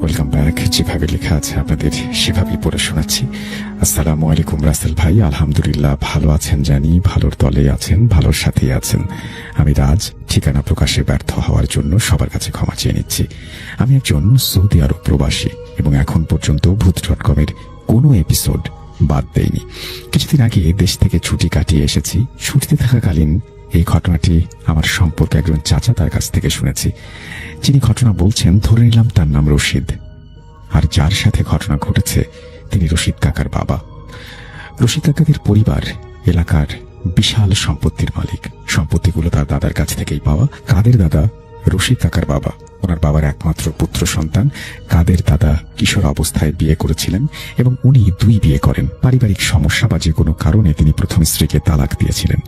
Welcome back যেভাবে লেখা আছে আপনাদের সেভাবেই পড়ে শোনাচ্ছি। আসসালামু আলাইকুম রাসেল ভাই। আলহামদুলিল্লাহ ভালো আছেন জানি, ভালোর দলে আছেন, ভালোর সাথেই আছেন। আমি রাজ, ঠিকানা প্রকাশে ব্যর্থ হওয়ার জন্য সবার কাছে ক্ষমা চেয়ে নিচ্ছি। আমি একজন সৌদি আরব প্রবাসী এবং এখন পর্যন্ত ভূত ডট কমের কোনো এপিসোড বাদ দেয়নি কিছুদিন আগে দেশ থেকে ছুটি কাটিয়ে এসেছি। ছুটিতে থাকাকালীন এই ঘটনাটি আমার সম্পর্কে একজন চাচা তার কাছ থেকে শুনেছি। যিনি ঘটনা বলছেন, ধরে নিলাম তার নাম রশিদ। আর যার সাথে ঘটনা ঘটেছে, তিনি রশিদ কাকার বাবা। রশিদ কাকাদের পরিবার, এলাকার বিশাল সম্পত্তির মালিক। সম্পত্তিগুলো তার দাদার কাছ থেকেই পাওয়া। কাদের দাদা? রশিদ কাকার বাবা। ওনার বাবার একমাত্র পুত্র সন্তান। কাদের দাদা কিশোর অবস্থায় বিয়ে করেছিলেন এবং উনি দুই বিয়ে করেন। পারিবারিক সমস্যা বা যে কোনো কারণে তিনি প্রথম স্ত্রীকে তালাক দিয়েছিলেন।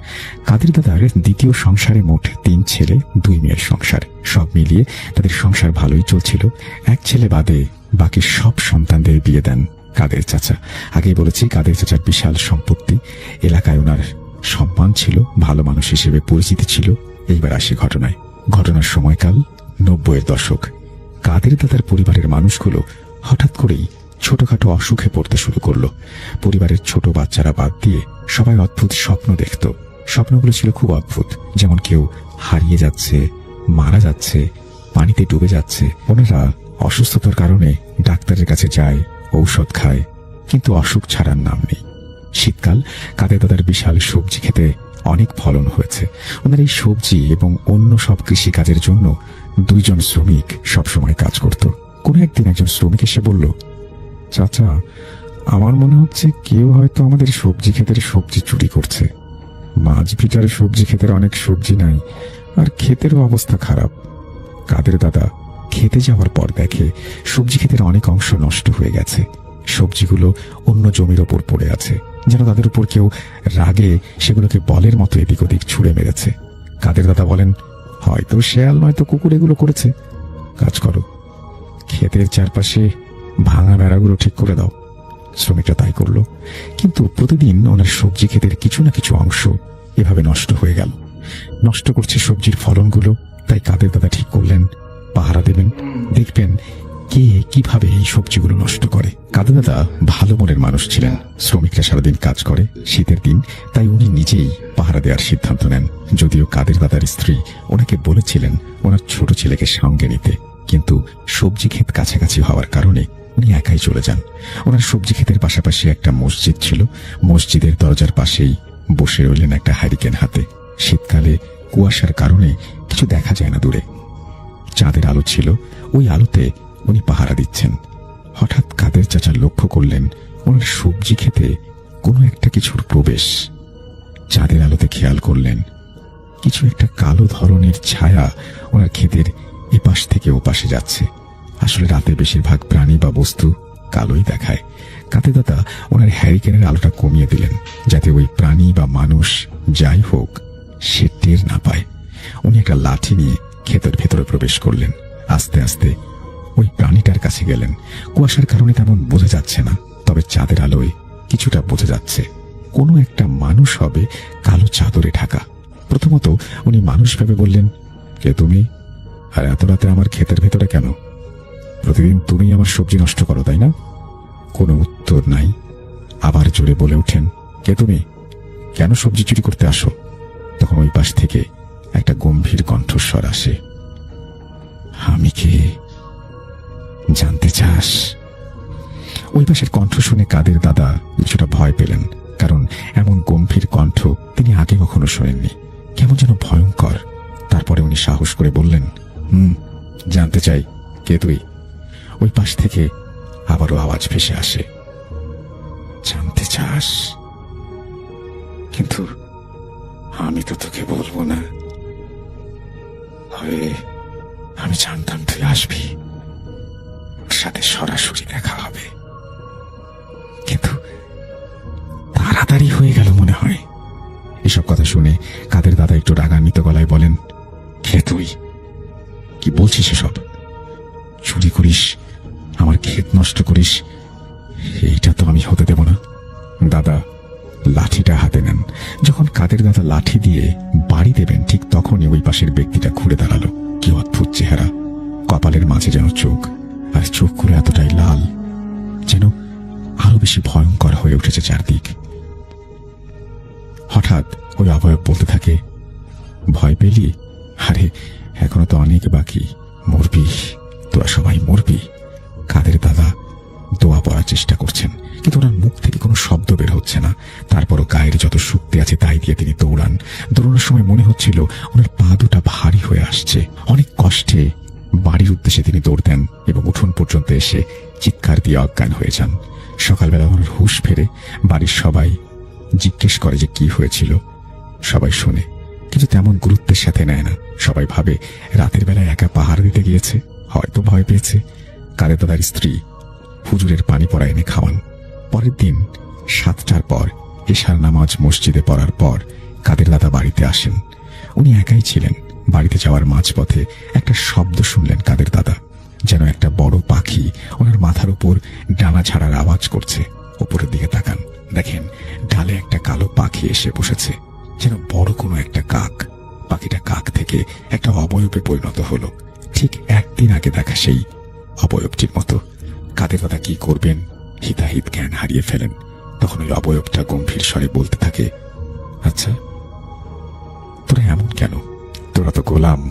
কাদের দাদার দ্বিতীয় সংসারে মোট তিন ছেলে, দুই মেয়ের সংসার। সব মিলিয়ে তাদের সংসার ভালোই চলছিল। এক ছেলে বাদে বাকি সব সন্তানদের বিয়ে দেন কাদের চাচা। আগেই বলেছি, কাদের চাচার বিশাল সম্পত্তি। এলাকায় ওনার সম্মান ছিল, ভালো মানুষ হিসেবে পরিচিতি ছিল। এইবার আসি ঘটনায়। ঘটনার সময়কাল নব্বইয়ের দশক। কাদের দাদার পরিবারের মানুষগুলো হঠাৎ করেই ছোটখাটো অসুখে পড়তে শুরু করল। পরিবারের ছোট বাচ্চারা বাদ দিয়ে সবাই অদ্ভুত স্বপ্ন দেখত। স্বপ্নগুলো ছিল খুব অদ্ভুত, যেমন কেউ হারিয়ে যাচ্ছে, মারা যাচ্ছে, পানিতে ডুবে যাচ্ছে। ওনারা অসুস্থতার কারণে ডাক্তারের কাছে যায়, ঔষধ খায়, কিন্তু অসুখ ছাড়ার নাম নেই। শীতকাল, কাদের দাদার বিশাল সবজি খেতে অনেক ফলন হয়েছে। ওনার এই সবজি এবং অন্য সব কৃষি কাজের জন্য দুইজন শ্রমিক সবসময় কাজ করত। কোনো একদিন একজন শ্রমিক এসে বলল, চাচা, আমার মনে হচ্ছে কেউ হয়তো আমাদের সবজি ক্ষেতের সবজি চুরি করছে। মাছ ভিটার সবজি ক্ষেতের অনেক সবজি নাই, আর ক্ষেতেরও অবস্থা খারাপ। কাদের দাদা খেতে যাওয়ার পর দেখে সবজি ক্ষেতের অনেক অংশ নষ্ট হয়ে গেছে। সবজিগুলো অন্য জমির ওপর পড়ে আছে, যেন তাদের উপর কেউ রাগে সেগুলোকে বলের মতো এদিক ওদিক ছুঁড়ে মেরেছে। কাদের দাদা বলেন হয়তো শেয়াল নয়তো কুকুর এগুলো করেছে। কাজ করো। ক্ষেতের চারপাশে ভাঙা বেড়াগুলো ঠিক করে দাও। শ্রমিকরা তাই করল। কিন্তু প্রতিদিন ওনার সবজি ক্ষেতের কিছু না কিছু অংশ এভাবে নষ্ট হয়ে গেল। নষ্ট করছে সবজির ফলনগুলো, তাই কাদের দাদা ঠিক করলেন, পাহারা দেবেন। দেখবেন কে কীভাবে এই সবজিগুলো নষ্ট করে? কাদের দাদা ভালো মনের মানুষ ছিলেন। শ্রমিকরা সারাদিন কাজ করে, শীতের দিন, তাই উনি নিজেই পাহারা দেওয়ার সিদ্ধান্ত নেন। যদিও কাদের দাদার স্ত্রী ওনাকে বলেছিলেন ওনার ছোট ছেলেকে সঙ্গে নিতে। কিন্তু সবজি ক্ষেত কাছাকাছি হওয়ার কারণে উনি একাই চলে যান। ওনার সবজি ক্ষেতের পাশাপাশি একটা মসজিদ ছিল। মসজিদের দরজার পাশেই বসে রইলেন একটা হ্যারিকেন হাতে। শীতকালে কুয়াশার কারণে কিছু দেখা যায় না দূরে। চাঁদের আলো ছিল। ওই আলোতে উনি পাহারা দিচ্ছেন। হঠাৎ কাদের চাচা লক্ষ্য করলেন ওনার সবজি খেতে কোনো একটা কিছুর প্রবেশ। চাঁদের আলোতে খেয়াল করলেন, কিছু একটা কালো ধরনের ছায়া ওনার ক্ষেতের এপাশ থেকে ওপাশে যাচ্ছে। আসলে রাতে বেশিরভাগ প্রাণী বা বস্তু কালোই দেখায়। কাতে দাদা ওনার হ্যারিকেনের আলোটা কমিয়ে দিলেন, যাতে ওই প্রাণী বা মানুষ যাই হোক, সে টের না পায়। উনি একটা লাঠি নিয়ে ক্ষেতের ভেতরে প্রবেশ করলেন। আস্তে আস্তে ওই প্রাণীটার কাছে গেলেন। কুয়াশার কারণে তেমন বোঝা যাচ্ছে না, তবে চাঁদের আলোয় কিছুটা বোঝা যাচ্ছে। কোনো একটা মানুষ হবে কালো চাদরে ঢাকা। প্রথমত উনি মানুষ ভেবে বললেন, কে তুমি? আর এত রাতে আমার ক্ষেতের ভেতরে কেন? প্রতিদিন তুমি আমার সবজি নষ্ট করো, তাই না? কোনো উত্তর নাই। আবার জোরে বলে ওঠেন, কে তুমি? কেন সবজি চুরি করতে আসো? তখন ওই পাশ থেকে একটা গম্ভীর কণ্ঠস্বর আসে, আমি কে? জানতে চাস। ওই পাশের কণ্ঠ শুনে কাদের দাদা কিছুটা ভয় পেলেন, কারণ এমন গম্ভীর কণ্ঠ তিনি আগে কখনো শোনেননি। কেমন যেন ভয়ঙ্কর। তারপরে উনি সাহস করে বললেন, হুম, জানতে চাই, কে তুই? ওই পাশ থেকে আবারও আওয়াজ ভেসে আসে, জানতে চাস? কিন্তু আমি তো তোকে বলব না। আমি জানতাম তুই আসবি। সাথে সরাসরি দেখা হবে। কিন্তু তাড়াতাড়ি হয়ে গেল মনে হয়। এসব কথা শুনে কাদের দাদা একটু রাগান্বিত গলায় বলেন, কে তুই? কি বলছিস এসব? চুরি করিস, আমার ক্ষেত নষ্ট করিস, এইটা তো আমি হতে দেব না। দাদা লাঠিটা হাতে নেন। যখন কাদের দাদা লাঠি দিয়ে বাড়ি দেবেন, ঠিক তখনই ওই পাশের ব্যক্তিটা ঘুরে দাঁড়াল। কি অদ্ভুত চেহারা, কপালের মাঝে যেন চোখ। আর চোখগুলো এতটাই লাল যেন আরও বেশি ভয়ঙ্কর হয়ে উঠেছে চারদিক। হঠাৎ ওই অবয়ব বলতে থাকে, ভয় পেলি? আরে, এখনও তো অনেক বাকি। মরবি? তোরা সবাই মরবি? কাদের দাদা দোয়া পড়ার চেষ্টা করছেন, কিন্তু ওনার মুখ থেকে কোনো শব্দ বের হচ্ছে না। তারপরও গায়ের যত শক্তি আছে তাই দিয়ে তিনি দৌড়ান। দৌড়ানোর সময় মনে হচ্ছিল ওনার পা দুটা ভারী হয়ে আসছে। অনেক কষ্টে বাড়ির উদ্দেশ্যে তিনি দৌড় দেন এবং উঠোন পর্যন্ত এসে চিৎকার দিয়ে অজ্ঞান হয়ে যান। সকালবেলা ওনার হুঁশ ফেরে বাড়ির সবাই জিজ্ঞেস করে যে কি হয়েছিল। সবাই শোনে, কিন্তু তেমন গুরুত্বের সাথে নেয় না। সবাই ভাবে রাতের বেলায় একা পাহাড় দিতে গিয়েছে, হয়তো ভয় পেয়েছে। কাদের দাদার স্ত্রী হুজুরের পানি পড়া এনে খাওয়ান। পরের দিন সাতটার পর এশার নামাজ মসজিদে পড়ার পর কাদের দাদা বাড়িতে আসেন। উনি একাই ছিলেন। বাড়িতে যাওয়ার মাঝপথে একটা শব্দ শুনলেন কাদের দাদা, যেন একটা বড় পাখি ওনার মাথার উপর ডানা ছাড়ার আওয়াজ করছে। উপরের দিকে তাকান, দেখেন ডালে একটা কালো পাখি এসে বসেছে, যেন বড় কোনো একটা কাক। পাখিটা কাক থেকে একটা অবয়বে পরিণত হলো। ঠিক একদিন আগে দেখা সেই অবয়বটির মতো। কাদের দাদা কি করবেন? হিতাহিত জ্ঞান হারিয়ে ফেলেন। তখন ওই অবয়বটা গম্ভীর স্বরে বলতে থাকে আচ্ছা তোরা এমন কেন? তোরা তো গোলাম।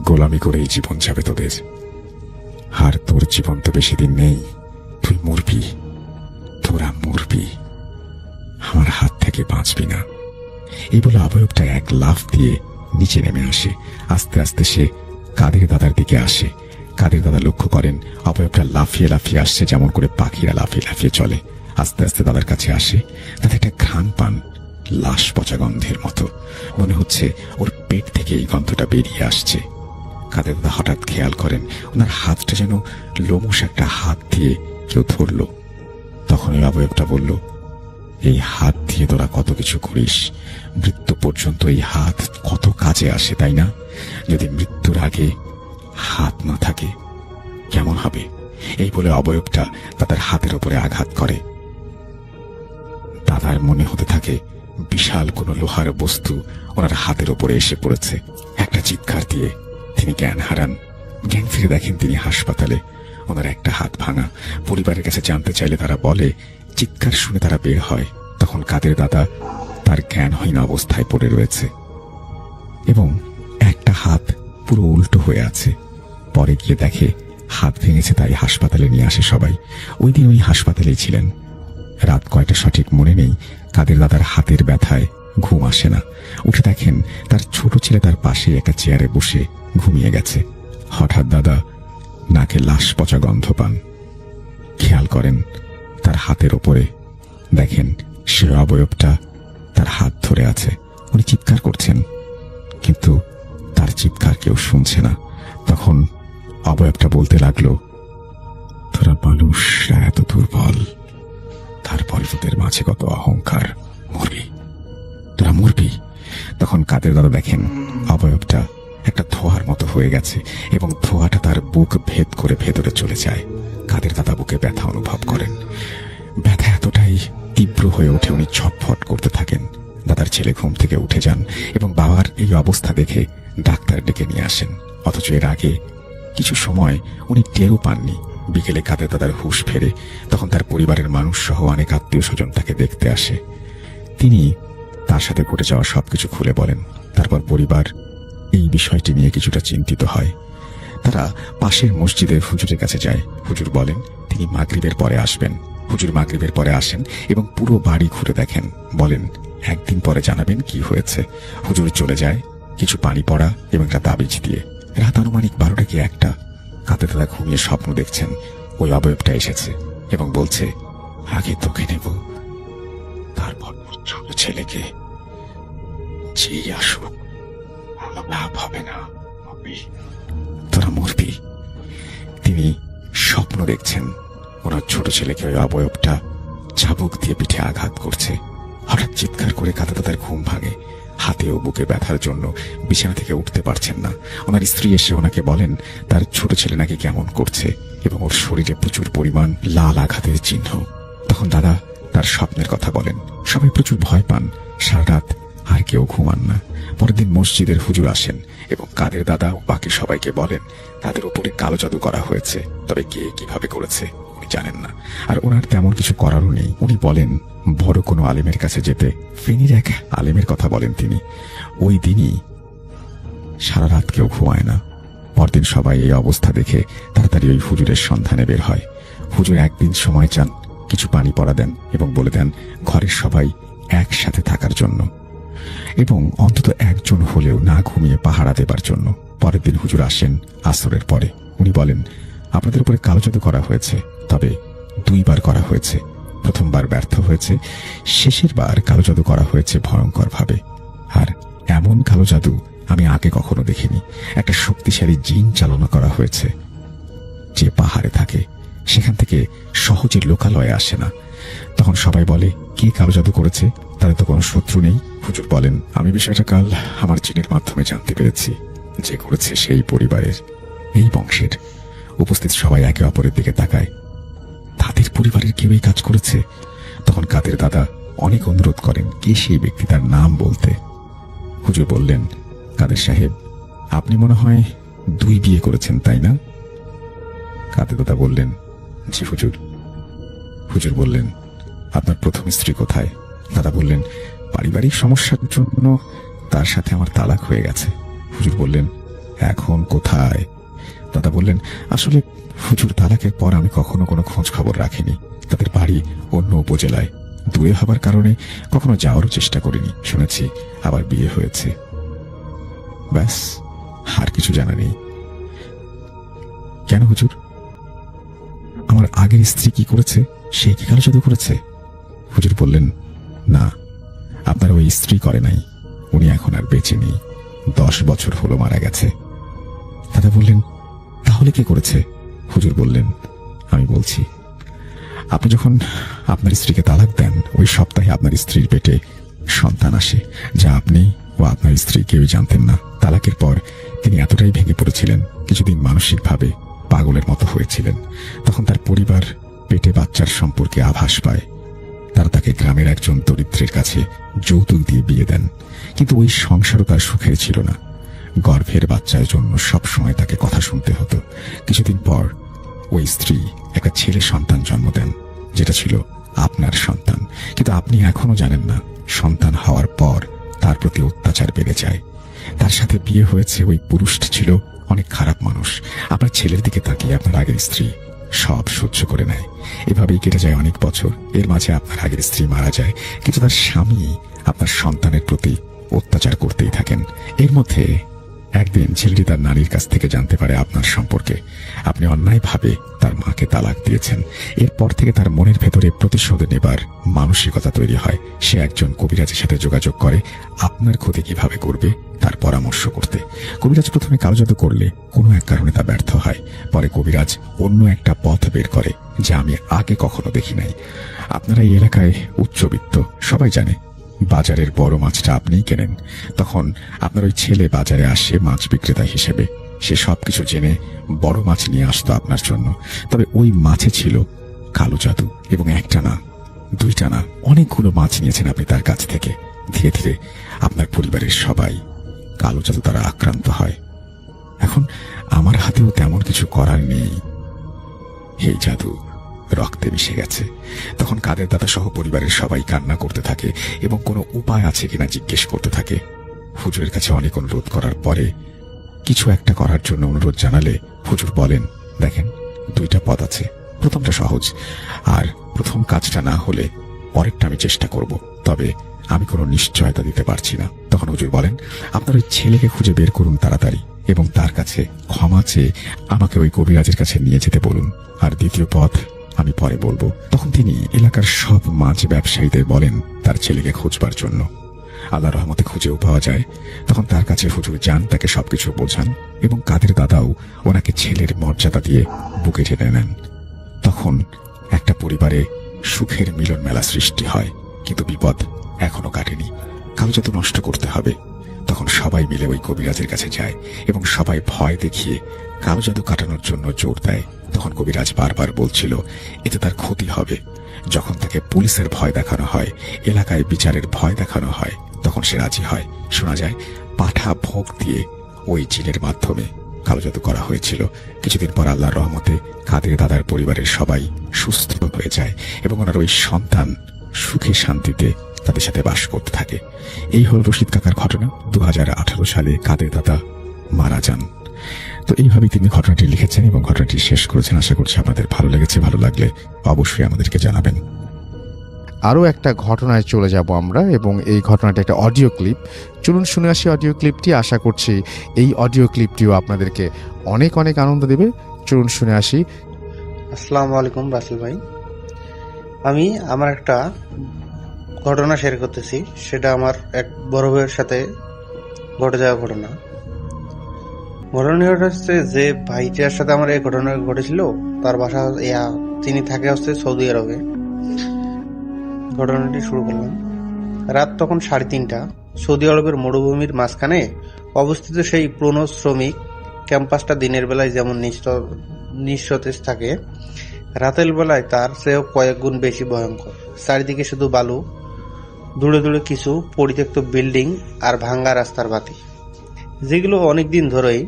গোলামি করেই জীবন যাবে তোদের। আর তোর জীবন তো বেশি দিন নেই। তুই মরবি। তোরা মরবি। আমার হাত থেকে বাঁচবি না। এই বলে অবয়বটা এক লাফ দিয়ে নিচে নেমে আসে। আস্তে আস্তে সে কাদের দাদার দিকে আসে। কাদের দাদা লক্ষ্য করেন অবয়বটা লাফিয়ে লাফিয়ে আসছে, যেমন করে পাখিরা লাফিয়ে লাফিয়ে চলে। আস্তে আস্তে দাদার কাছে আসে। তাতে একটা ঘ্রাণ পান। লাশ পচা গন্ধের মতো। মনে হচ্ছে ওর পেট থেকে এই গন্ধটা বেরিয়ে আসছে। কাদের দাদা হঠাৎ খেয়াল করেন, ওনার হাতটা যেন লোমস একটা হাত দিয়ে কেউ ধরলো। তখন ওই অবয়বটা বলল, এই হাত দিয়ে তোরা কত কিছু করিস? মৃত্যু পর্যন্ত এই হাত কত কাজে আসে, তাই না? যদি মৃত্যুর আগে হাত না থাকে, কেমন হবে? এই বলে অবয়বটা তাদের হাতের উপরে আঘাত করে। দাদার মনে হতে থাকে বিশাল কোনো লোহার বস্তু ওনার হাতের ওপরে এসে পড়েছে। একটা চিৎকার দিয়ে তিনি জ্ঞান হারান। জ্ঞান ফিরে দেখেন তিনি হাসপাতালে। ওনার একটা হাত ভাঙা। পরিবারের কাছে জানতে চাইলে তারা বলে, চিৎকার শুনে তারা বের হয়। তখন কাদের দাদা তার জ্ঞানহীন অবস্থায় পড়ে রয়েছে। এবং একটা হাত পুরো উল্টো হয়ে আছে। পরে গিয়ে দেখে হাত ভেঙেছে তাই হাসপাতালে নিয়ে আসে সবাই। ওই দিন ওই হাসপাতালেই ছিলেন। রাত কয়টা সঠিক মনে নেই। কাদের দাদার হাতের ব্যথায় ঘুম আসে না। উঠে দেখেন তার ছোট ছেলে তার পাশে একটা চেয়ারে বসে ঘুমিয়ে গেছে। হঠাৎ দাদা নাকে লাশ পচা গন্ধ পান। খেয়াল করেন, তার হাতের ওপরে দেখেন সে অবয়বটা তার হাত ধরে আছে। উনি চিৎকার করছেন, কিন্তু তার চিৎকার কেউ শুনছে না। তখন অবয়বটা বলতে লাগল, তোরা মানুষরা এত দুর্বল। তারপরে তোদের মাঝে কত অহংকার। মরবি। তোরা মরবি? তখন কাদের দাদা দেখেন, অবয়বটা একটা ধোয়ার মতো হয়ে গেছে এবং ধোয়াটা তার বুক ভেদ করে ভেতরে চলে যায়। কাদের দাদা বুকে ব্যথা অনুভব করেন। ব্যথা এতটাই তীব্র হয়ে ওঠে উনি ছটফট করতে থাকেন। দাদার ছেলে ঘুম থেকে উঠে যান এবং বাবার এই অবস্থা দেখে ডাক্তার ডেকে নিয়ে আসেন। অথচ এর আগে কিছু সময় উনি টেরও পাননি। বিকেলে কাদের দাদার হুঁশ ফেরে তখন তার পরিবারের মানুষ সহ অনেক আত্মীয় স্বজন তাকে দেখতে আসে। তিনি তার সাথে ঘটে যাওয়া সবকিছু খুলে বলেন, তারপর পরিবার এই বিষয়টি নিয়ে কিছুটা চিন্তিত হয়। তারা পাশের মসজিদের হুজুরের কাছে যায়। হুজুর বলেন, তিনি মাগরিবের পরে আসবেন। হুজুর মাগরিবের পরে আসেন এবং পুরো বাড়ি ঘুরে দেখেন। বলেন, একদিন পরে জানাবেন কি হয়েছে? হুজুর চলে যায়, কিছু পানি পড়া এবং একটা তাবিজ দিয়ে। রাত আনুমানিক বারোটা কি একটা। কাতে দাদা ঘুমিয়ে স্বপ্ন দেখছেন। ওই অবয়বটা এসেছে এবং বলছে, আগে তোকে নেব। তারপর ছোট ছেলেকে যেই আসুক, কোনো লাভ হবে না। তোরা মরবি। তিনি স্বপ্ন দেখছেন। ওনার ছোট ছেলেকে ওই অবয়বটা চাবুক দিয়ে পিঠে আঘাত করছে। হঠাৎ চিৎকার করে কাতা তাদের ঘুম ভাঙে। হাতে ও বুকে ব্যথার জন্য বিছানা থেকে উঠতে পারছেন না। ওনার স্ত্রী এসে ওনাকে বলেন, তার ছোট ছেলে নাকি কেমন করছে? এবং ওর শরীরে প্রচুর পরিমাণ লাল আঘাতের চিহ্ন। তখন দাদা তার স্বপ্নের কথা বলেন, সবাই প্রচুর ভয় পান। সারা রাত আর কেউ ঘুমান না। পরের দিন মসজিদের হুজুর আসেন এবং কাদের দাদা বাকি সবাইকে বলেন, তাদের উপরে কালো জাদু করা হয়েছে, তবে কে কীভাবে করেছে? উনি জানেন না। আর ওনার তেমন কিছু করারও নেই। উনি বলেন, বড় কোনো আলেমের কাছে যেতে ফেনীর এক আলেমের কথা বলেন তিনি। ওই দিনই সারা রাত কেউ ঘুমায় না। পরদিন সবাই এই অবস্থা দেখে তাড়াতাড়ি ওই হুজুরের সন্ধানে বের হয়। হুজুর একদিন সময় চান, কিছু পানি পড়া দেন এবং বলে দেন, ঘরের সবাই একসাথে থাকার জন্য এবং অন্তত একজন হলেও না ঘুমিয়ে পাহারা দেবার জন্য। পরের দিন হুজুর আসেন আসরের পরে। উনি বলেন, আপনাদের উপরে কালো জাদু করা হয়েছে। তবে দুইবার করা হয়েছে। প্রথমবার ব্যর্থ হয়েছে শেষের বার কালো জাদু করা হয়েছে ভয়ঙ্করভাবে। আর এমন কালো জাদু আমি আগে কখনো দেখিনি। একটা শক্তিশালী জিন চালনা করা হয়েছে। যে পাহাড়ে থাকে, সেখান থেকে সহজে লোকালয়ে আসে না। তখন সবাই বলে, কে কালো জাদু করেছে? তাদের তো কোনো শত্রু নেই। হুজুর বলেন, আমি বিষয়টা কাল আমার জিনের মাধ্যমে জানতে পেরেছি। যে করেছে সেই পরিবারের, এই বংশের। উপস্থিত সবাই একে অপরের দিকে তাকায়। তাদের পরিবারের কেউ এই কাজ করেছে? তখন কাদের দাদা অনেক অনুরোধ করেন কে সেই ব্যক্তি তার নাম বলতে। হুজুর বললেন, কাদের সাহেব, আপনি মনে হয় দুই বিয়ে করেছেন, তাই না? কাদের দাদা বললেন, জি হুজুর। হুজুর বললেন, আপনার প্রথম স্ত্রী কোথায়? দাদা বললেন, পারিবারিক সমস্যার জন্য তার সাথে আমার তালাক হয়ে গেছে। হুজুর বললেন, এখন কোথায়? দাদা বললেন, আসলে হুজুর তালাকের পর আমি কখনো কোনো খোঁজ খবর রাখিনি। তাদের বাড়ি অন্য উপজেলায়। দূরে হবার কারণে কখনো যাওয়ারও চেষ্টা করিনি। শুনেছি আবার বিয়ে হয়েছে। ব্যাস, আর কিছু জানা নেই। কেন হুজুর? আমার আগের স্ত্রী কি করেছে? সে কি কালো জাদু করেছে? হুজুর বললেন, না, আপনার ওই স্ত্রী করে নাই। উনি এখন আর বেঁচে নেই। দশ বছর হলো মারা গেছে। দাদা বললেন, তাহলে কে করেছে? হুজুর বললেন, আমি বলছি, আপনি যখন আপনার স্ত্রীকে তালাক দেন, ওই সপ্তাহে আপনার স্ত্রীর পেটে সন্তান আসে, যা আপনি ও আপনার স্ত্রী কেউই জানতেন না। তালাকের পর তিনি এতটাই ভেঙে পড়েছিলেন, কিছুদিন মানসিকভাবে পাগলের মতো হয়েছিলেন। তখন তার পরিবার পেটে বাচ্চার সম্পর্কে আভাস পায়। তারা তাকে গ্রামের একজন দরিদ্রের কাছে যৌতুক দিয়ে বিয়ে দেন। কিন্তু ওই সংসারও তার সুখের ছিল না। গর্ভের বাচ্চার জন্য সব সময় তাকে কথা শুনতে হতো। কিছুদিন পর ওই স্ত্রী একটা ছেলে সন্তান জন্ম দেন, যেটা ছিল আপনার সন্তান। কিন্তু আপনি এখনও জানেন না, সন্তান হওয়ার পর তার প্রতি অত্যাচার বেড়ে যায়। তার সাথে বিয়ে হয়েছে ওই পুরুষটি ছিল অনেক খারাপ মানুষ। আপনার ছেলের দিকে তাকিয়ে আপনার আগের স্ত্রী সব সহ্য করে নেয়। এভাবেই কেটে যায় অনেক বছর। এর মাঝে আপনার আগের স্ত্রী মারা যায়, কিন্তু তার স্বামী আপনার সন্তানের প্রতি অত্যাচার করতেই থাকেন। এর মধ্যে একদিন ছেলেটি তার নারীর কাছ থেকে জানতে পারে আপনার সম্পর্কে। আপনি অন্যায়ভাবে তার মাকে তালাক দিয়েছেন। এরপর থেকে তার মনের ভেতরে প্রতিশোধ নেবার মানসিকতা তৈরি হয়। সে একজন কবিরাজের সাথে যোগাযোগ করে, আপনার ক্ষতি কীভাবে করবে তার পরামর্শ করতে। কবিরাজ প্রথমে কালো জাদু করলে কোনো এক কারণে তা ব্যর্থ হয়। পরে কবিরাজ অন্য একটা পথ বের করে, যা আমি আগে কখনো দেখি নাই। আপনারা এই এলাকায় উচ্চবিত্ত, সবাই জানে বাজারের বড় মাছটা আপনিই কেনেন। তখন আপনার ওই ছেলে বাজারে আসে মাছ বিক্রেতা হিসেবে। সে সবকিছু জেনে বড় মাছ নিয়ে আসতো আপনার জন্য। তবে ওই মাছে ছিল কালো জাদু এবং একটা না, দুইটা না, অনেকগুলো মাছ নিয়েছেন আপনি তার কাছ থেকে। ধীরে ধীরে আপনার পরিবারের সবাই কালো জাদু দ্বারা আক্রান্ত হয়। এখন আমার হাতেও তেমন কিছু করার নেই। এই জাদু রক্তে মিশে গেছে। তখন কাদের দাদা সহ পরিবারের সবাই কান্না করতে থাকে এবং কোনো উপায় আছে কিনা জিজ্ঞেস করতে থাকে। হুজুরের কাছে অনেক অনুরোধ করার পরে কিছু একটা করার জন্য অনুরোধ জানালে হুজুর বলেন, দেখেন, দুইটা পদ আছে, প্রথমটা সহজ, আর প্রথম কাজটা না হলে পরেরটা আমি চেষ্টা করব, তবে আমি কোনো নিশ্চয়তা দিতে পারছি না। তখন হুজুর বলেন, আপনার ওই ছেলেকে খুঁজে বের করুন তাড়াতাড়ি এবং তার কাছে ক্ষমা চেয়ে আমাকে ওই কবিরাজের কাছে নিয়ে যেতে বলুন। আর দ্বিতীয় পথ আমি পরে বলব। তখন তিনি এলাকার সব মাছ ব্যবসায়ীদের বলেন তার ছেলেকে খুঁজবার জন্য। আল্লাহ রহমতে খুঁজেও পাওয়া যায়। তখন তার কাছে হুজুর যান, তাকে সবকিছু বোঝান এবং কাদের দাদাও ওনাকে ছেলের মর্যাদা দিয়ে বুকে টেনে নেন। তখন একটা পরিবারে সুখের মিলন মেলা সৃষ্টি হয়, কিন্তু বিপদ এখনও কাটেনি। কালো যত নষ্ট করতে হবে। তখন সবাই মিলে ওই কবিরাজের কাছে যায় এবং সবাই ভয় দেখিয়ে কালো জাদু কাটানোর জন্য জোর দেয়। তখন কবিরাজ বারবার বলছিল, এতে তার ক্ষতি হবে। যখন তাকে পুলিশের ভয় দেখানো হয়, এলাকায় বিচারের ভয় দেখানো হয়, তখন সে রাজি হয়। শোনা যায়, পাঠা ভোগ দিয়ে ওই জিনের মাধ্যমে কালো জাদু করা হয়েছিল। কিছুদিন পর আল্লাহর রহমতে কাদের দাদার পরিবারের সবাই সুস্থ হয়ে যায় এবং ওনার ওই সন্তান সুখে শান্তিতে তাদের সাথে বাস করতে থাকে। এই হল রশিদ কাকার ঘটনা। দু হাজার আঠারো সালে কাদের দাদা মারা যান। তো এইভাবেই তিনি ঘটনাটি লিখেছেন এবং ঘটনাটি শেষ করেছেন। আশা করছি আপনাদের ভালো লেগেছে ভালো লাগলে অবশ্যই আমাদেরকে জানাবেন। আরও একটা ঘটনায় চলে যাব আমরা এবং এই ঘটনাটা একটা অডিও ক্লিপ। চলুন শুনে আসি অডিও ক্লিপটি। আশা করছি এই অডিও ক্লিপটিও আপনাদেরকে অনেক অনেক আনন্দ দেবে। চলুন শুনে আসি। আসসালামু আলাইকুম রাসেল ভাই। আমি আমার একটা ঘটনা শেয়ার করতেছি। সেটা আমার এক বড় ভাইয়ের সাথে ঘটে যাওয়া ঘটনা। ঘটনাটা হচ্ছে যে ভাইটার সাথে আমার এই ঘটনা ঘটেছিল, তার বাসা ইয়া, তিনি থাকে হচ্ছে সৌদি আরবে। ঘটনাটি শুরু করলাম। রাত তখন সাড়ে তিনটা। সৌদি আরবের মরুভূমির মাঝখানে অবস্থিত সেই পুরনো শ্রমিক ক্যাম্পাসটা দিনের বেলায় যেমন নিঃসতেজ থাকে, রাতের বেলায় তার চেয়েও কয়েক গুণ বেশি ভয়ঙ্কর। চারিদিকে শুধু বালু, দূরে দূরে কিছু পরিত্যক্ত বিল্ডিং আর ভাঙ্গা রাস্তার বাতি। যেগুলো অনেক দিন ধরেই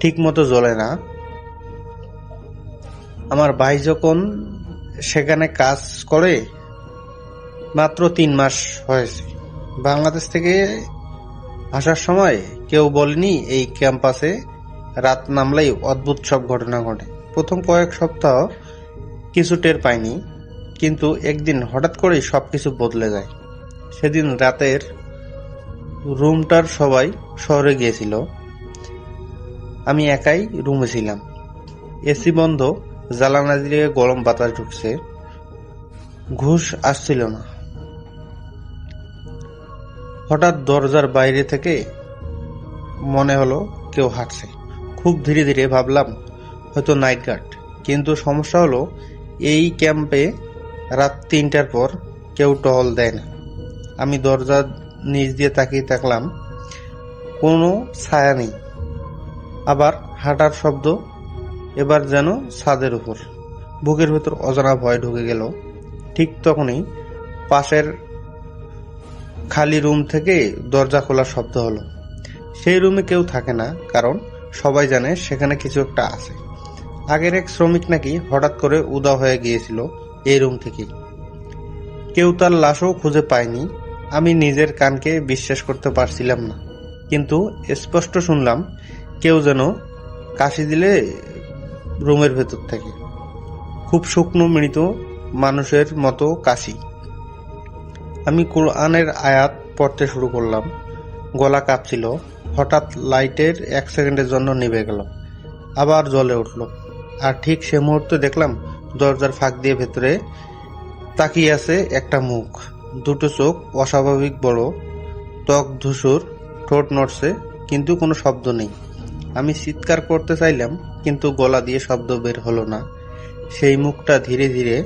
ঠিক মতো জ্বলে না। আমার ভাই যখন সেখানে কাজ করে, মাত্র তিন মাস হয়েছে। বাংলাদেশ থেকে আসার সময় কেউ বলেনি এই ক্যাম্পাসে রাত নামলেই অদ্ভুত সব ঘটনা ঘটে। প্রথম কয়েক সপ্তাহ কিছু টের পাইনি, কিন্তু একদিন হঠাৎ করেই সবকিছু বদলে যায়। সেদিন রাতের রুমটার সবাই শহরে গিয়েছিল। আমি একাই রুমে ছিলাম। এসি বন্ধ, জ্বালানা দিয়ে গরম বাতাস ঢুকছে। ঘুষ আসছিল না। হঠাৎ দরজার বাইরে থেকে মনে হলো কেউ হাঁটছে। খুব ধীরে ধীরে ভাবলাম, হয়তো নাইট গার্ড। কিন্তু সমস্যা হলো, এই ক্যাম্পে রাত তিনটার পর কেউ টহল দেয় না। আমি দরজার নিচ দিয়ে তাকিয়ে থাকলাম কোনো ছায়া নেই। আবার হাঁটার শব্দ, এবার যেন ছাদের উপর। বুকের ভেতর অজানা ভয় ঢুকে গেল। ঠিক তখনই পাশের খালি রুম থেকে দরজা খোলার শব্দ হলো। সেই রুমে কেউ থাকে না, কারণ সবাই জানে সেখানে কিছু একটা আছে। আগের এক শ্রমিক নাকি হঠাৎ করে উদা হয়ে গিয়েছিল এই রুম থেকেই কেউ তার লাশও খুঁজে পায়নি। আমি নিজের কানকে বিশ্বাস করতে পারছিলাম না। কিন্তু স্পষ্ট শুনলাম কেউ যেন কাশি দিলে রুমের ভেতর থেকে। খুব শুকনো মৃত মানুষের মতো কাশি। আমি কোরআনের আয়াত পড়তে শুরু করলাম। গলা কাঁপছিল। হঠাৎ লাইটের এক সেকেন্ডের জন্য নিভে গেল। আবার জ্বলে উঠল। আর ঠিক সে মুহূর্তে দেখলাম দরজার ফাঁক দিয়ে ভেতরে তাকিয়ে আছে একটা মুখ। দুটো চোখ অস্বাভাবিক বড়, ত্বক ধূসর, ঠোঁট নড়ছে, কিন্তু কোনো শব্দ নেই। আমি চিৎকার করতে চাইলাম, কিন্তু গলা দিয়ে শব্দ বের হলো না। সেই মুখটা ধীরে ধীরে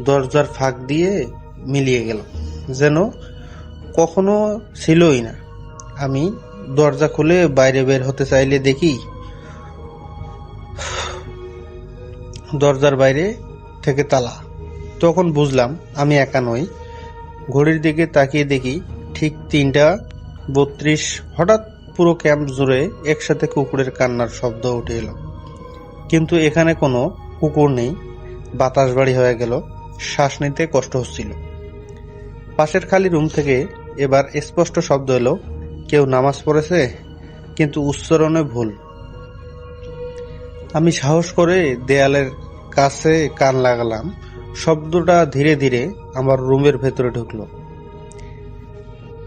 দরজার ফাঁক দিয়ে মিলিয়ে গেল, যেন কখনো ছিলই না। আমি দরজা খুলে বাইরে বের হতে চাইলে দেখি, দরজার বাইরে থেকে তালা। তখন বুঝলাম আমি একা নই। ঘড়ির দিকে তাকিয়ে দেখি ঠিক তিনটা, বত্রিশ, হঠাৎ পুরো ক্যাম্প জুড়ে একসাথে কুকুরের কান্নার শব্দ উঠে এলো। কিন্তু এখানে কোনো কুকুর নেই, বাতাস বাড়ি হয়ে গেল, শ্বাস নিতে কষ্ট হচ্ছিল। পাশের খালি রুম থেকে এবার স্পষ্ট শব্দ এলো, কেউ নামাজ পড়েছে, কিন্তু উচ্চারণে ভুল। আমি সাহস করে দেয়ালের কাছে কান লাগালাম। শব্দটা ধীরে ধীরে আমার রুমের ভেতরে ঢুকলো।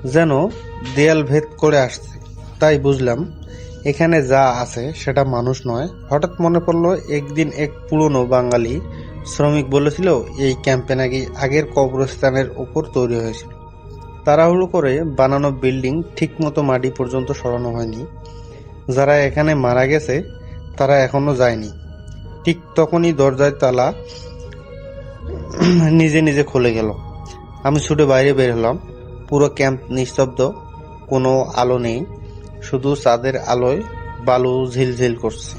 যেন দেয়াল ভেদ করে আসছে, তাই বুঝলাম এখানে যা আছে সেটা মানুষ নয়। হঠাৎ মনে পড়ল, একদিন এক পুরনো বাঙালি শ্রমিক বলেছিল, এই ক্যাম্পে নাকি আগের কবরস্থানের উপর তৈরি হয়েছিল। তাড়াহুড়ো করে বানানো বিল্ডিং ঠিকমতো মাটি পর্যন্ত সরানো হয়নি। যারা এখানে মারা গেছে, তারা এখনও যায়নি। ঠিক তখনই দরজায় তালা নিজে নিজে খুলে গেল। আমি ছুটে বাইরে বের হলাম। পুরো ক্যাম্প নিস্তব্ধ, কোনো আলো নেই। শুধু চাঁদের আলোয় বালু ঝিলঝিল করছে।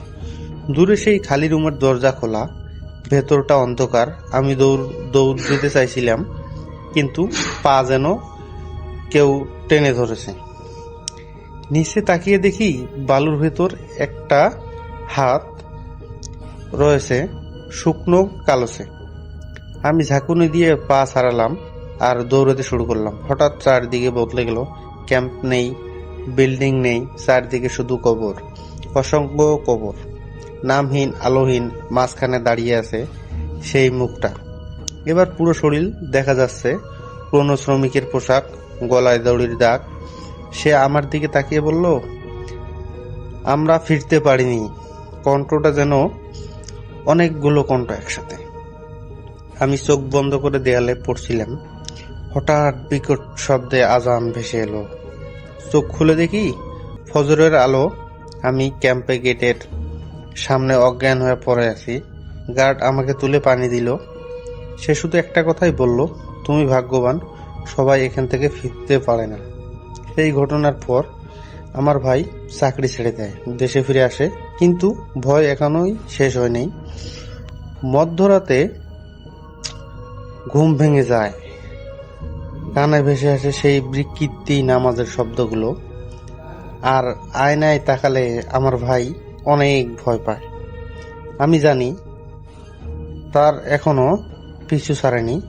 দূরে সেই খালি রুমের দরজা খোলা, ভেতরটা অন্ধকার। আমি দৌড় দৌড় দিতে চাইছিলাম, কিন্তু পা যেন কেউ টেনে ধরেছে। নিচে তাকিয়ে দেখি বালুর ভেতর একটা হাত রয়েছে, শুকনো কালোসে আমি ঝাঁকুনি দিয়ে পা ছাড়ালাম আর দৌড়াতে শুরু করলাম। হঠাৎ চারদিকে বদলে গেল। ক্যাম্প নেই, বিল্ডিং নেই, চারদিকে শুধু কবর। অসংখ্য কবর। নামহীন, আলোহীন, মাঝখানে দাঁড়িয়ে আছে সেই মুখটা। এবার পুরো শরীর দেখা যাচ্ছে। পুরনো শ্রমিকের পোশাক, গলায় দড়ির দাগ। সে আমার দিকে তাকিয়ে বলল, আমরা ফিরতে পারিনি। কণ্ঠটা যেন অনেকগুলো কণ্ঠ একসাথে। আমি চোখ বন্ধ করে দেয়ালে পড়ছিলাম। হঠাৎ বিকট শব্দে আজান ভেসে এলো। চোখ খুলে দেখি ফজরের আলো, আমি ক্যাম্পে গেটের সামনে অজ্ঞান হয়ে পড়ে আছি। গার্ড আমাকে তুলে পানি দিল। সে শুধু একটা কথাই বলল, তুমি ভাগ্যবান, সবাই এখান থেকে ফিরতে পারে না। সেই ঘটনার পর আমার ভাই চাকরি ছেড়ে দেয়, দেশে ফিরে আসে। কিন্তু ভয় এখনোই শেষ হয়নি। মধ্যরাতে ঘুম ভেঙে যায়। কানে ভেসে আসে সেই বিকৃতি নামাজের শব্দগুলো। আর আয়নায় তাকালে আমার ভাই অনেক ভয় পায়। আমি জানি তার এখনও পিছু ছাড়েনি,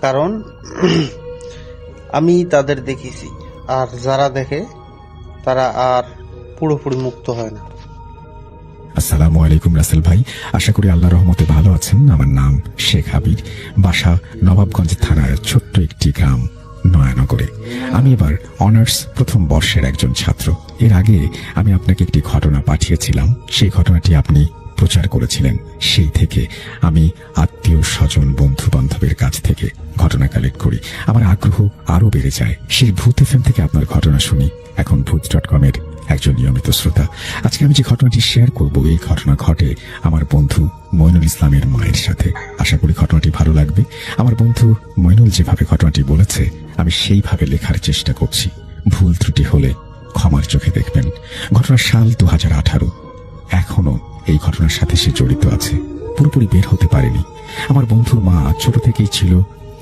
কারণ আমি তাদের দেখেছি আর যারা দেখে তারা আর পুরোপুরি মুক্ত হয় না। আসসালামু আলাইকুম রাসেল ভাই। আশা করি আল্লাহ রহমতে ভালো আছেন। আমার নাম শেখ হাবিব। বাসা নবাবগঞ্জ থানার ছোট্ট একটি গ্রাম, নয়ানগরে। আমি এবার অনার্স প্রথম বর্ষের একজন ছাত্র। এর আগে আমি আপনাকে একটি ঘটনা পাঠিয়েছিলাম। সেই ঘটনাটি আপনি প্রচার করেছিলেন। সেই থেকে আমি আত্মীয় স্বজন বন্ধু বান্ধবের কাছ থেকে ঘটনা কালেক্ট করি। আমার আগ্রহ আরও বেড়ে যায়। সেই ভূত এফএম থেকে আপনার ঘটনা শুনি। এখন ভূত ডট কমের একজন নিয়মিত শ্রোতা। আজকে আমি যে ঘটনাটি শেয়ার করব, এই ঘটনা ঘটে আমার বন্ধু মইনুল ইসলামের মায়ের সাথে। আশা করি ঘটনাটি ভালো লাগবে। আমার বন্ধু মইনুল যেভাবে ঘটনাটি বলেছে, আমি সেইভাবে লেখার চেষ্টা করছি। ভুল ত্রুটি হলে ক্ষমার চোখে দেখবেন। ঘটনার সাল দু হাজার আঠারো। এখনও এই ঘটনার সাথে সে জড়িত আছে। পুরোপুরি বের হতে পারেনি। আমার বন্ধুর মা ছোট থেকেই ছিল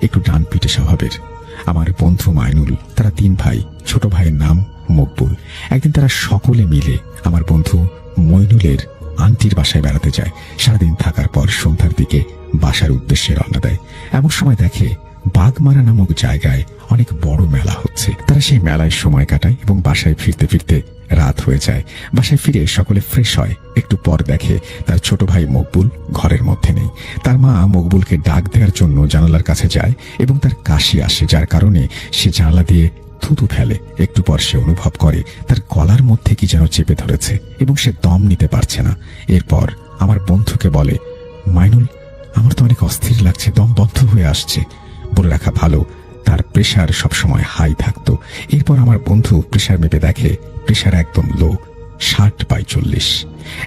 একটু ডান পিটে স্বভাবের। আমার বন্ধু মাইনুল, তারা তিন ভাই। ছোট ভাইয়ের নাম মকবুল। একদিন তারা সকলে মিলে আমার বন্ধু মইনুলের আন্টির বাসায় বেড়াতে যায়। সারাদিন থাকার পর সন্ধ্যার দিকে বাসার উদ্দেশ্যে রওনা দেয়। এমন সময় দেখে বাগমারা নামক জায়গায় অনেক বড় মেলা হচ্ছে। তারা সেই মেলায় সময় কাটায় এবং বাসায় ফিরতে ফিরতে রাত হয়ে যায়। বাসায় ফিরে সকলে ফ্রেশ হয়। একটু পর দেখে তার ছোট ভাই মকবুল ঘরের মধ্যে নেই। তার মা মকবুলকে ডাক দেওয়ার জন্য জানালার কাছে যায় এবং তার কাশি আসে, যার কারণে সে জানালা দিয়ে থুতু ফেলে, একটু পর সে অনুভব করে তার গলার মধ্যে কি যেন চেপে ধরেছে এবং সে দম নিতে পারছে না। এরপর আমার বন্ধুকে বলে, মাইনুল, আমার তো অনেক অস্থির লাগছে, দম বন্ধ হয়ে আসছে। বলে রাখা ভালো, তার প্রেশার সবসময় হাই থাকতো। এরপর আমার বন্ধু প্রেশার মেপে দেখে, প্রেশার একদম লো ষাট বাই চল্লিশ।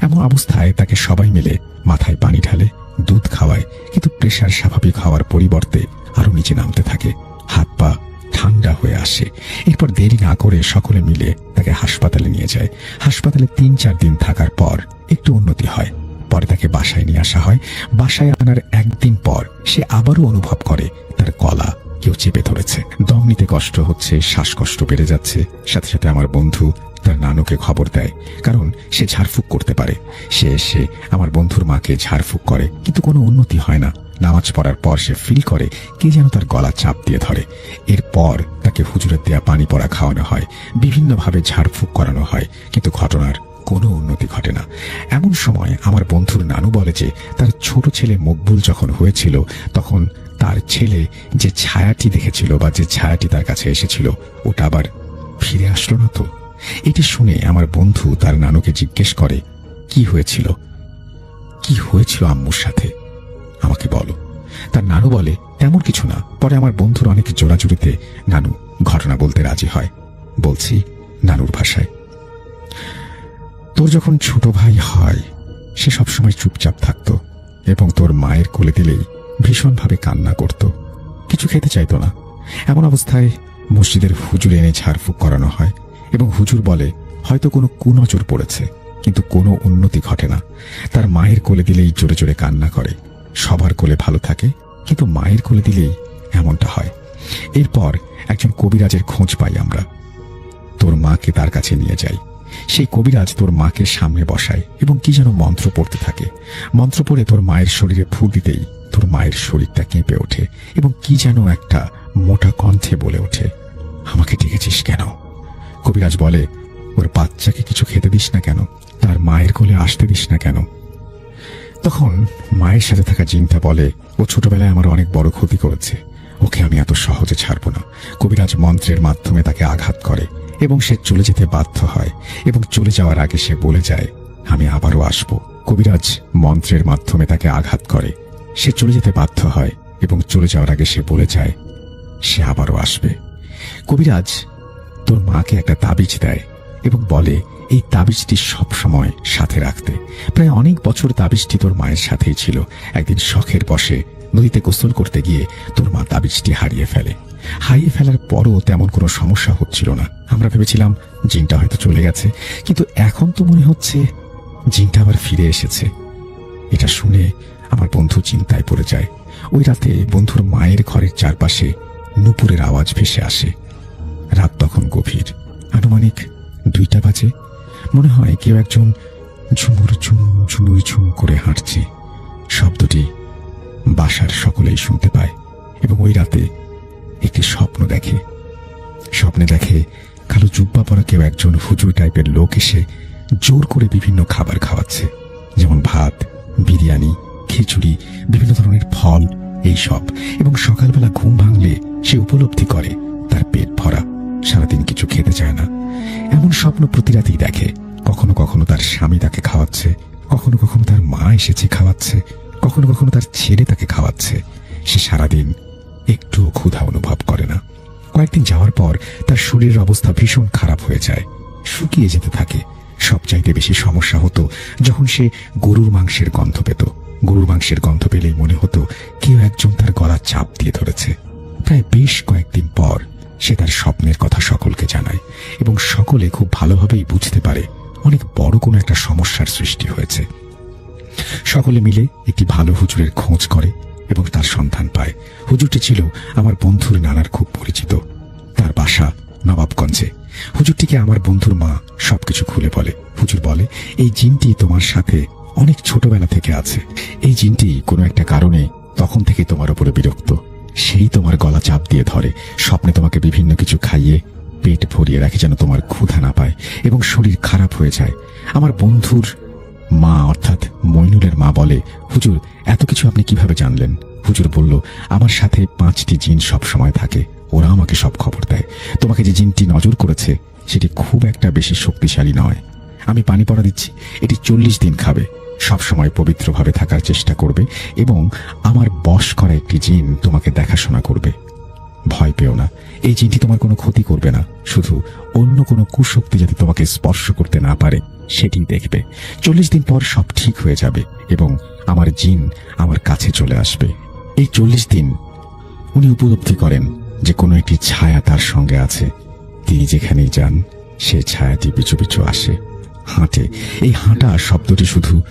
এমন অবস্থায় তাকে সবাই মিলে মাথায় পানি ঢালে, দুধ খাওয়ায়, কিন্তু প্রেশার স্বাভাবিক হওয়ার পরিবর্তে আরও নিচে নামতে থাকে, হাত পা ঠান্ডা হয়ে আসে। এরপর দেরি না করে সকলে মিলে তাকে হাসপাতালে নিয়ে যায়। হাসপাতালে তিন চার দিন থাকার পর একটু উন্নতি হয়। পরে তাকে বাসায় নিয়ে আসা হয়। বাসায় আনার একদিন পর সে আবারও অনুভব করে তার গলা কেউ চেপে ধরেছে। দম নিতে কষ্ট হচ্ছে, শ্বাসকষ্ট বেড়ে যাচ্ছে। সাথে সাথে আমার বন্ধু তার নানুকে খবর দেয়, কারণ সে ঝাড়ফুঁক করতে পারে। সে এসে আমার বন্ধুর মাকে ঝাড়ফুঁক করে, কিন্তু কোনো উন্নতি হয় না। নামাজ পড়ার পর সে ফিল করে কে যেন তার গলা চাপ দিয়ে ধরে। এরপর তাকে হুজুরের দেয়া পানি পড়া খাওয়ানো হয়, বিভিন্নভাবে ঝাড়ফুঁক করানো হয়, কিন্তু ঘটনার কোনো উন্নতি ঘটে না। এমন সময় আমার বন্ধুর নানু বলে যে, তার ছোট ছেলে মকবুল যখন হয়েছিল, তখন তার ছেলে যে ছায়াটি দেখেছিল বা যে ছায়াটি তার কাছে এসেছিল, ওটা আবার ফিরে আসলো না তো? এটি শুনে আমার বন্ধু তার নানুকে জিজ্ঞেস করে, কি হয়েছিল? কি হয়েছিল আম্মুর সাথে? আমাকে বলো। তার নানু বলে তেমন কিছু না। পরে আমার বন্ধুর অনেক জোড়াজুড়িতে নানু ঘটনা বলতে রাজি হয়। বলছি নানুর ভাষায়। তোর যখন ছোট ভাই হয়, সে সবসময় চুপচাপ থাকতো এবং তোর মায়ের কোলে দিলেই ভীষণভাবে কান্না করত। কিছু খেতে চাইতো না। এমন অবস্থায় মসজিদের হুজুর এনে ঝাড়ফুঁক করানো হয় এবং হুজুর বলে, হয়তো কোনো কুনজর পড়েছে, কিন্তু কোনো উন্নতি ঘটে না। তার মায়ের কোলে দিলেই জোরে জোরে কান্না করে। সবার কোলে ভালো থাকে, কিন্তু মায়ের কোলে দিলেই এমনটা হয়। এরপর একজন কবিরাজের খোঁজ পাই আমরা। তোর মাকে তার কাছে নিয়ে যাই। সেই কবিরাজ তোর মাকে সামনে বসায় এবং কি যেন মন্ত্র পড়তে থাকে। মন্ত্র পড়ে তোর মায়ের শরীরে ফু দিতেই তোর মায়ের শরীরটা কেঁপে ওঠে এবং কি যেন একটা মোটা কণ্ঠে বলে ওঠে, আমাকে ডেকেছিস কেন? কবিরাজ বলে, ওর বাচ্চাকে কিছু খেতে দিস না কেন? তার মায়ের কোলে আসতে দিস না কেন? তখন মায়ের সাথে থাকা জিনটা বলে, ও ছোটবেলায় আমার অনেক বড় ক্ষতি করেছে। ওকে আমি এত সহজে ছাড়বো না। কবিরাজ মন্ত্রের মাধ্যমে তাকে আঘাত করে এবং সে চলে যেতে বাধ্য হয় এবং চলে যাওয়ার আগে সে বলে যায়, আমি আবারও আসব। কবিরাজ মন্ত্রের মাধ্যমে তাকে আঘাত করে। সে চলে যেতে বাধ্য হয় এবং চলে যাওয়ার আগে সে বলে যায়, সে আবারও আসবে। কবিরাজ তোর মাকে একটা তাবিজ দেয় এবং বলে এই তাবিজটি সব সময় সাথে রাখতে। প্রায় অনেক বছর তাবিজটি তোর মায়ের সাথেই ছিল। একদিন শখের বসে নদীতে গোসল করতে গিয়ে তোর মা তাবিজটি হারিয়ে ফেলে। হারিয়ে ফেলার পরও তেমন কোনো সমস্যা হচ্ছিল না। আমরা ভেবেছিলাম, জিনটা হয়তো চলে গেছে। কিন্তু এখন তো মনে হচ্ছে, জিনটা আবার ফিরে এসেছে। এটা শুনে আমার বন্ধু চিন্তায় পড়ে যায়। ওই রাতে বন্ধুর মায়ের ঘরের চারপাশে নুপুরের আওয়াজ ভেসে আসে। রাত তখন গভীর। আনুমানিক দুইটা বাজে। মনে হয় কেউ একজন ঝুমুর ঝুম ঝুমুর ঝুম করে হাঁটছে। শব্দটি বাসার সকলেই শুনতে পায় এবং ওই রাতে একটি স্বপ্ন দেখে। স্বপ্নে দেখে কালো জুব্বা পরা কেউ একজন হুজুর টাইপের লোক এসে জোর করে বিভিন্ন খাবার খাওয়াচ্ছে। যেমন ভাত, বিরিয়ানি, খিচুড়ি, বিভিন্ন ধরনের ফল, এইসব। এবং সকালবেলা ঘুম ভাঙলে সে উপলব্ধি করে তার পেট ভরা। সারাদিন কিছু খেতে চায় না। এমন স্বপ্ন প্রতি রাতেই দেখে। কখনো কখনো তার স্বামী তাকে খাওয়াচ্ছে, কখনো কখনো তার মা এসেছে খাওয়াচ্ছে, কখনো কখনো তার ছেলে তাকে খাওয়াচ্ছে। সে সারাদিন একটুও ক্ষুধা অনুভব করে না। কয়েকদিন যাওয়ার পর তার শরীরের অবস্থা ভীষণ খারাপ হয়ে যায়। শুকিয়ে যেতে থাকে। সবচাইতে বেশি সমস্যা হতো যখন সে গরুর মাংসের গন্ধ পেত। গরুর মাংসের গন্ধ পেলেই মনে হতো কেউ একজন তার গলা চাপ দিয়ে ধরেছে। প্রায় বেশ কয়েকদিন পর সে তার স্বপ্নের কথা সকলকে জানায় এবং সকলে খুব ভালোভাবেই বুঝতে পারে অনেক বড় কোনো একটা সমস্যার সৃষ্টি হয়েছে। সকলে মিলে একটি ভালো হুজুরের খোঁজ করে এবং তার সন্ধান পায়। হুজুরটি ছিল আমার বন্ধুর নানার খুব পরিচিত। তার বাসা নবাবগঞ্জে। হুজুরটিকে আমার বন্ধুর মা সবকিছু খুলে বলে। হুজুর বলে, এই জিনটি তোমার সাথে অনেক ছোটবেলা থেকে আছে। এই জিনটি কোনো একটা কারণে তখন থেকে তোমার উপরে বিরক্ত। সেই তোমার গলা চাপ দিয়ে ধরে। স্বপ্নে তোমাকে বিভিন্ন কিছু খাইয়ে পেট ভরিয়ে রাখে যেন তোমার ক্ষুধা না পায় এবং শরীর খারাপ হয়ে যায়। আমার বন্ধুর মা, অর্থাৎ মইনুলের মা বলে, হুজুর, এত কিছু আপনি কীভাবে জানলেন? হুজুর বলল, আমার সাথে পাঁচটি জিন সব সময় থাকে। ওরা আমাকে সব খবর দেয়। তোমাকে যে জিনটি নজর করেছে, সেটি খুব একটা বেশি শক্তিশালী নয়। আমি পানি পড়া দিচ্ছি। এটি চল্লিশ দিন খাবে। সব সময় পবিত্রভাবে থাকার চেষ্টা করবে এবং আমার বশ করা একটি জিন তোমাকে দেখাশোনা করবে। ভয় পেও না। এই জিনটি তোমার কোনো ক্ষতি করবে না। শুধু অন্য কোনো কুশক্তি যাতে তোমাকে স্পর্শ করতে না পারে, সেটি দেখবে। চল্লিশ দিন পর সব ঠিক হয়ে যাবে এবং আমার জিন আমার কাছে চলে আসবে। এই চল্লিশ দিন উনি উপলব্ধি করেন যে কোনো একটি ছায়া তার সঙ্গে আছে। তিনি যেখানেই যান সেই ছায়াটি পিছু পিছু আসে। হাঁটে। এই হাঁটা শব্দটি শুধু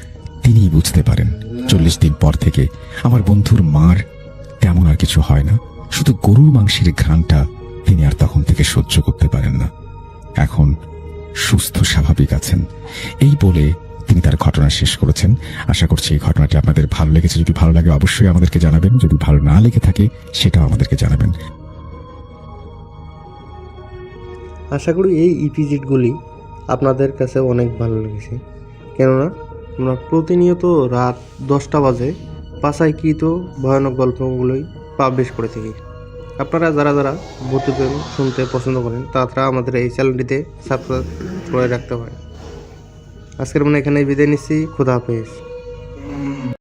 তিনিই বুঝতে পারেন। চল্লিশ দিন পর থেকে আমার বন্ধুর মার তেমন আর কিছু হয় না। শুধু গরুর মাংসের ঘ্রাণটা তিনি আর তখন থেকে সহ্য করতে পারেন না। এখন সুস্থ, স্বাভাবিক আছেন। এই বলে তিনি তার ঘটনা শেষ করেছেন। আশা করছি এই ঘটনাটি আপনাদের ভালো লেগেছে। যদি ভালো লাগে অবশ্যই আমাদেরকে জানাবেন। যদি ভালো না লেগে থাকে, সেটাও আমাদেরকে জানাবেন। আশা করি এই ইপিজিটগুলি আপনাদের কাছে অনেক ভালো লেগেছে। কেননা আমরা প্রতিনিয়ত রাত দশটা বাজে পাশাইকৃত ভয়ানক গল্পগুলোই পাবলিশ করে থাকি। আপনারা যারা যারা ভূতি প্রেম শুনতে পছন্দ করেন, তারা আমাদের এই চ্যানেলটিতে সাবস্ক্রাইব করে রাখতে পারেন। আজকের মনে এখানে বিদায় নিচ্ছি। খুদা হাফেজ।